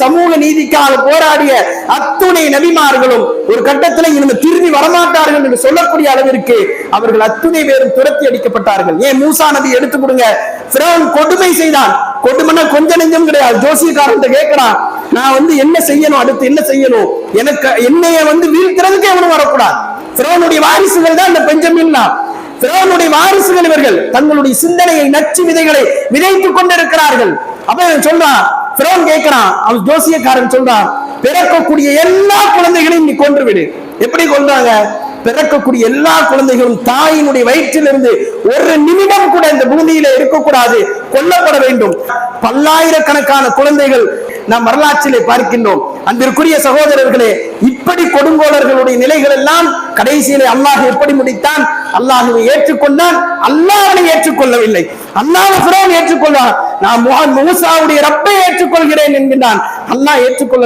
சமூக நீதிக்காக போராடிய அத்துணை நபிமார்களும் ஒரு கட்டத்தில் இருந்து திரும்பி வரமாட்டார்கள் என்று சொல்லக்கூடிய அளவிற்கு அவர்கள் அத்துணை பேரும் துரத்தி அடிக்கப்பட்டார்கள். ஏன் மூசா நபி எடுத்து கொடுங்க. கொடுமை செய்தான். கொடுமைனா கொஞ்ச நெஞ்சம் கிடையாது. ஜோசியக்காரன் கேட்கிறான் நான் வந்து என்ன செய்யணும்? அடுத்து என்ன செய்யணும்? எனக்கு என்னைய வந்து வீழ்த்துறதுக்கு எவனும் வரக்கூடாது. பிறவனுடைய வாரிசுகள் தான் இந்த பெஞ்சமின்னா. பிறவனுடைய வாரிசுகள் இவர்கள் தங்களுடைய சிந்தனையை நச்சு விதைகளை விதைத்துக் கொண்டிருக்கிறார்கள். அப்ப இவன் சொல்றான் பிறவன் கேட்கிறான் அவன் ஜோசியக்காரன் சொல்றான் பிறக்கக்கூடிய எல்லா குழந்தைகளையும் நீ கொன்று விடு எப்படி கொள்றாங்க பிறக்கக்கூடிய எல்லா குழந்தைகளும் தாயினுடைய வயிற்றிலிருந்து ஒரு நிமிடம் கூட இந்த பூமியில இருக்கக்கூடாது கொல்லப்பட வேண்டும். பல்லாயிரக்கணக்கான குழந்தைகள் நாம் வரலாற்றிலே பார்க்கின்றோம். அன்பிற்குரிய சகோதரர்களே இப்படி கொடுங்கோலர்களுடைய நிலைகள் எல்லாம் கடைசியிலே அல்லாஹ் எப்படி முடித்தான்? அல்லாஹுவை ஏற்றுக்கொண்டான். அல்லாஹனை ஏற்றுக்கொள்ளவில்லை. அல்லாஹ் ஏற்றுக்கொள்வான். நான் மூசாவுடைய ரப்பை ஏற்றுக்கொள்கிறேன் என்கின்றான். அல்லாஹ் ஏற்றுக்கொள்ள